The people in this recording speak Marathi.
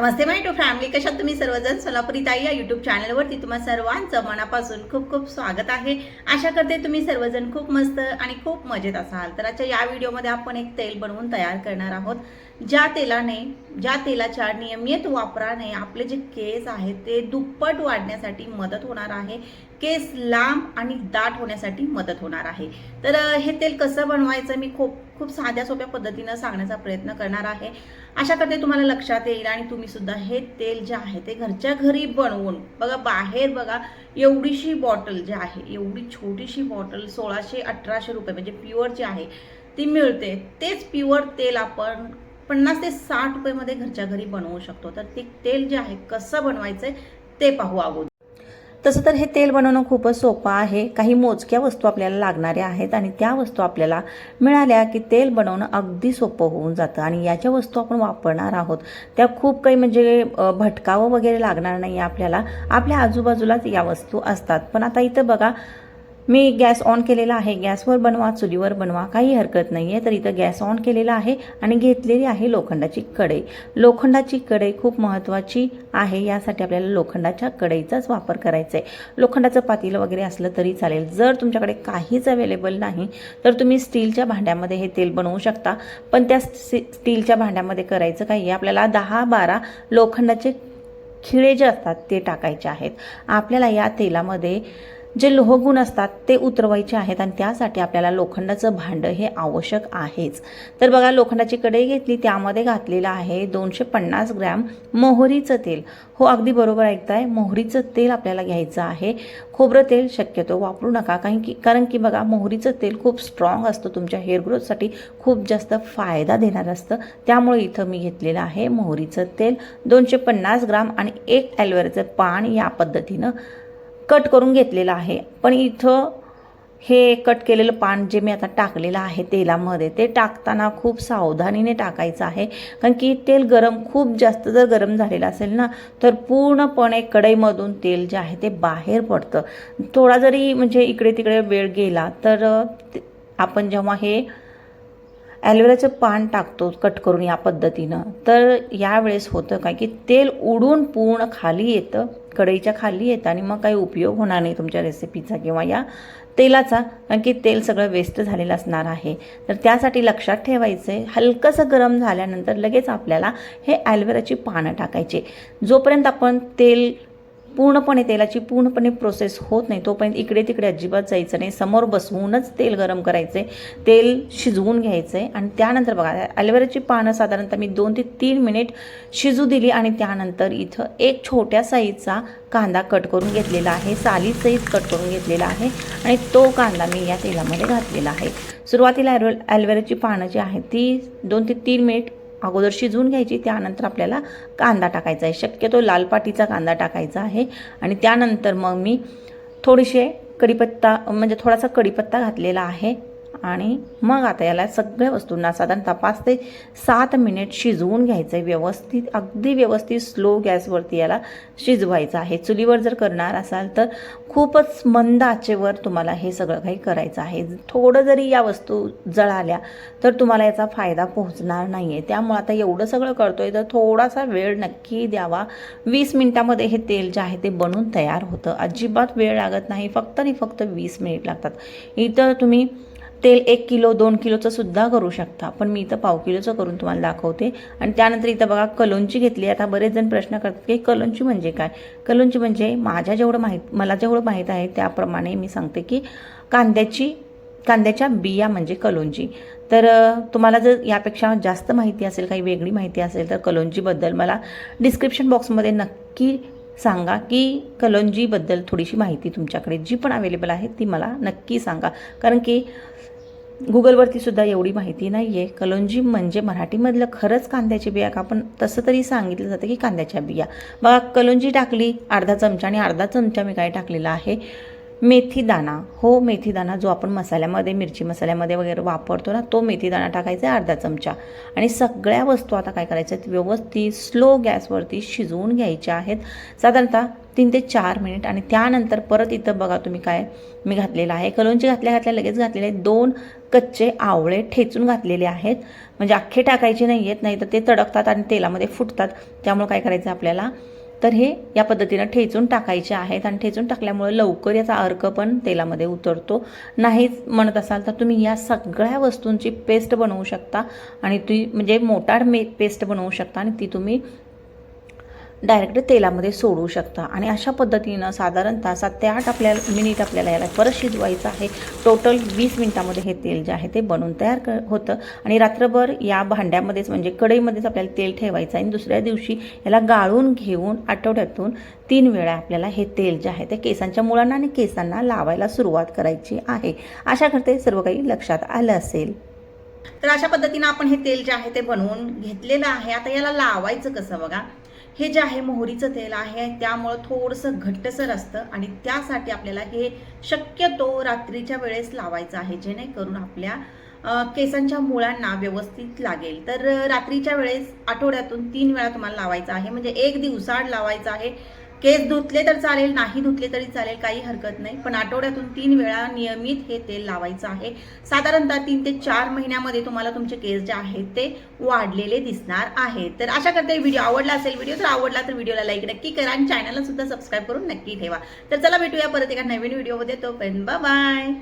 नमस्ते माय टू फॅमिली कशात तुम्ही सर्वजण? सोलापुरी ताई या यूट्यूब चॅनलवरती तुम्हा सर्वांचं मनापासून खूप खूप स्वागत आहे. आशा करते तुम्ही सर्वजण खूप मस्त आणि खूप मजेत असाल. तर आजच्या या व्हिडिओमध्ये आपण एक तेल बनवून तयार करणार आहोत. ज्या तेलाने ज्या तेलाच्या नियमित वापराने आपले जे केस आहेत ते दुप्पट वाढण्यासाठी मदत होणार आहे. केस लांब आणि दाट होण्यासाठी मदत होणार आहे. तर हे तेल कसं बनवायचं मी खूप खूप साध्या सोप्या पद्धतीनं सांगण्याचा प्रयत्न करणार आहे. अशा करते तुम्हाला लक्षात येईल आणि तुम्ही सुद्धा हे तेल जे आहे ते घरच्या घरी बनवून बघा बाहेर बघा एवढीशी बॉटल जी आहे एवढी छोटीशी बॉटल सोळाशे अठराशे रुपये म्हणजे प्युअर जी आहे ती मिळते. तेच प्युअर तेल आपण पन्नास ते साठ रुपयेमध्ये घरच्या घरी बनवू शकतो. तर ते तेल जे आहे कसं बनवायचं आहे ते पाहू अगोदर. तसं तर हे तेल बनवणं खूपच सोपं आहे. काही मोजक्या वस्तू आपल्याला लागणाऱ्या आहेत आणि त्या वस्तू आपल्याला मिळाल्या की तेल बनवणं अगदी सोपं होऊन जातं. आणि या ज्या वस्तू आपण वापरणार आहोत त्या खूप काही म्हणजे भटकावं वगैरे लागणार नाही आपल्याला. आपल्या आजूबाजूलाच या वस्तू असतात. पण आता इथं बघा मी गॅस ऑन केलेला आहे. गॅसवर बनवा चुलीवर बनवा काही हरकत नाही आहे तर इथं गॅस ऑन केलेला आहे आणि घेतलेली आहे लोखंडाची कढई. लोखंडाची कढई खूप महत्त्वाची आहे. यासाठी आपल्याला लोखंडाच्या कढईचाच वापर करायचा आहे लोखंडाचं पातील वगैरे असलं तरी चालेल. जर तुमच्याकडे काहीच अवेलेबल नाही तर तुम्ही स्टीलच्या भांड्यामध्ये हे तेल बनवू शकता. पण त्या स्टी- स्टीलच्या भांड्यामध्ये करायचं काही आहे? आपल्याला दहा बारा लोखंडाचे खिळे जे असतात ते टाकायचे आहेत. आपल्याला या तेलामध्ये जे लोहगुण असतात ते उतरवायचे आहेत आणि त्यासाठी आपल्याला लोखंडाचं भांडं हे आवश्यक आहेच. तर बघा लोखंडाची कढई घेतली त्यामध्ये घातलेलं आहे दोनशे पन्नास ग्रॅम मोहरीचं तेल. हो अगदी बरोबर ऐकताय. मोहरीचं तेल आपल्याला घ्यायचं आहे. खोबरं तेल शक्यतो वापरू नका कारण की कारण की बघा मोहरीचं तेल खूप स्ट्रॉंग असतं. तुमच्या हेअर ग्रोथसाठी खूप जास्त फायदा देणारं असतं. त्यामुळे इथं मी घेतलेलं आहे मोहरीचं तेल. दोनशे पन्नास ग्राम आणि एक ॲलोवेराचं पान या पद्धतीनं कट करून घेतलेलं आहे. पण इथं हे कट केलेलं पान जे मी आता टाकलेलं आहे तेलामध्ये ते टाकताना खूप सावधानीने टाकायचं आहे. कारण की तेल गरम खूप जास्त जर गरम झालेलं असेल ना तर पूर्णपणे कढईमधून तेल जे आहे ते बाहेर पडतं. थोडा जरी म्हणजे इकडे तिकडे वेळ गेला तर आपण जेव्हा हे ॲलोवेराचं पान टाकतो कट करून या पद्धतीनं. तर यावेळेस होतं काय की तेल उडून पूर्ण खाली येतं कढईच्या खाली येतं आणि मग काही उपयोग होणार नाही तुमच्या रेसिपीचा किंवा या तेलाचा कारण की तेल सगळं वेस्ट झालेलं असणार आहे. तर त्यासाठी लक्षात ठेवायचं आहे हलकंसं गरम झाल्यानंतर लगेच आपल्याला हे ॲलोवेराची पानं टाकायचे. जोपर्यंत आपण तेल पूर्णपणे तेलाची पूर्णपणे प्रोसेस होत नाही. तोपर्यंत इकडे तिकडे अजिबात जायचं नाही. समोर बसवूनच तेल गरम करायचे तेल शिजवून घ्यायचं आहे आणि त्यानंतर बघा ॲलोवेराची पानं साधारणतः मी दोन ते तीन मिनिट शिजू दिली आणि त्यानंतर इथं एक छोट्या साईजचा कांदा कट करून घेतलेला आहे. साली साईज कट करून घेतलेला आहे. आणि तो कांदा मी या तेलामध्ये घातलेला आहे. सुरुवातीला ॲलो ॲलोवेराची पानं जी आहेत ती दोन ते तीन मिनिट अगोदर शिजवून घ्यायची त्यानंतर आपल्याला कांदा टाकायचा आहे. शक्यतो लालपाटीचा कांदा टाकायचा आहे. आणि त्यानंतर मग मी थोडेसे कढीपत्ता म्हणजे थोडासा कढीपत्ता घातलेला आहे. आणि मग आता याला सगळ्या वस्तूंना साधारणतः पाच ते सात मिनिट शिजवून घ्यायचं. आहे व्यवस्थित अगदी व्यवस्थित स्लो गॅसवरती याला शिजवायचं आहे. चुलीवर जर करणार असाल तर खूपच मंद आचेवर तुम्हाला हे सगळं काही करायचं आहे. थोडं जरी या वस्तू जळाल्या तर तुम्हाला याचा फायदा पोहोचणार नाही आहे त्यामुळे आता एवढं सगळं करतो आहे तर थोडासा वेळ नक्की द्यावा. वीस मिनिटामध्ये हे तेल जे आहे ते बनून तयार होतं. अजिबात वेळ लागत नाही. फक्त आणि फक्त वीस मिनिट लागतात. इथं तुम्ही तेल एक किलो दोन किलोचं सुद्धा करू शकता. पण मी इथं पाव किलोचं करून तुम्हाला दाखवते. आणि त्यानंतर इथं बघा कलोंची घेतली आता बरेच जण प्रश्न करतात की कलोंची म्हणजे काय? कलोंची म्हणजे माझ्या जेवढं माहीत मला जेवढं माहीत आहे त्याप्रमाणे मी सांगते की कांद्याची कांद्याच्या बिया म्हणजे कलोंजी. तर तुम्हाला जर यापेक्षा जास्त माहिती असेल काही वेगळी माहिती असेल तर कलोंजीबद्दल मला डिस्क्रिप्शन बॉक्समध्ये नक्की सांगा की कलोंजीबद्दल थोडीशी माहिती तुमच्याकडे जी पण अवेलेबल आहे ती मला नक्की सांगा. कारण की गुगलवरती सुद्धा एवढी माहिती नाही आहे कलोंजी म्हणजे मराठीमधलं खरंच कांद्याची बिया का? पण तसं तरी सांगितलं जातं की कांद्याच्या बिया. बघा कलोंजी टाकली अर्धा चमचा आणि अर्धा चमचा मी काय टाकलेला आहे? मेथीदाणा. हो मेथीदाणा जो आपण मसाल्यामध्ये मिरची मसाल्यामध्ये वगैरे वापरतो ना तो मेथीदाणा टाकायचा आहे अर्धा चमचा. आणि सगळ्या वस्तू आता काय करायच्या आहेत? व्यवस्थित स्लो गॅसवरती शिजवून घ्यायच्या आहेत. साधारणतः तीन ते चार मिनिट आणि त्यानंतर परत इथं बघा तुम्ही काय मी घातलेलं आहे. कलोंची घातल्या घातल्या लगेच घातलेले आहेत. दोन कच्चे आवळे ठेचून घातलेले आहेत. म्हणजे अख्खे टाकायचे नाही आहेत नाही तर ते तडकतात आणि तेलामध्ये फुटतात. त्यामुळे काय करायचं आपल्याला? तर हे या पद्धतीनं ठेचून टाकायचे आहेत आणि ठेचून टाकल्यामुळे लवकर याचा अर्क पण तेलामध्ये उतरतो. नाहीच म्हणत असाल तर तुम्ही या सगळ्या वस्तूंची पेस्ट बनवू शकता आणि ती म्हणजे मोटार मे पेस्ट बनवू शकता आणि ती तुम्ही डायरेक्ट तेलामध्ये सोडू शकता. आणि अशा पद्धतीनं साधारणतः सात ते आठ आपल्याला मिनिट आपल्याला याला परत शिजवायचं आहे. टोटल वीस मिनिटामध्ये हे तेल जे आहे ते बनवून तयार क होतं. आणि रात्रभर या भांड्यामध्येच म्हणजे कढईमध्येच आपल्याला तेल ठेवायचं आणि दुसऱ्या दिवशी याला गाळून घेऊन आठवड्यातून तीन वेळा आपल्याला हे तेल जे आहे ते केसांच्या मुळांना आणि केसांना लावायला सुरुवात करायची आहे. आशा करते सर्व काही लक्षात आलं असेल. तर अशा पद्धतीनं आपण हे तेल जे आहे ते बनवून घेतलेलं आहे. आता याला लावायचं कसं बघा? हे जे आहे मोहरीचं तेल आहे त्यामुळं थोडंसं घट्टसर असतं आणि त्यासाठी आपल्याला हे शक्यतो रात्रीच्या वेळेस लावायचं आहे जेणेकरून आपल्या केसांच्या मुळांना व्यवस्थित लागेल. तर रात्रीच्या वेळेस आठवड्यातून तीन वेळा तुम्हाला लावायचं आहे म्हणजे एक दिवसाआड लावायचं आहे. केस धुतले तर चालेल नाही धुतले तरी चालेल काही हरकत नाही. पण आठवड्यातून तीन वेळा नियमित हे तेल लावायचं आहे. साधारणतः तीन ते चार महिन्यामध्ये तुम्हाला तुमचे केस जे आहेत ते वाढलेले दिसणार आहेत तर अशा करता व्हिडिओ आवडला असेल व्हिडिओ तर आवडला तर व्हिडिओला लाईक नक्की करा आणि चॅनलला सुद्धा सबस्क्राईब करून नक्की ठेवा. तर चला भेटूया परत एका नवीन व्हिडिओमध्ये. तोपर्यंत बाय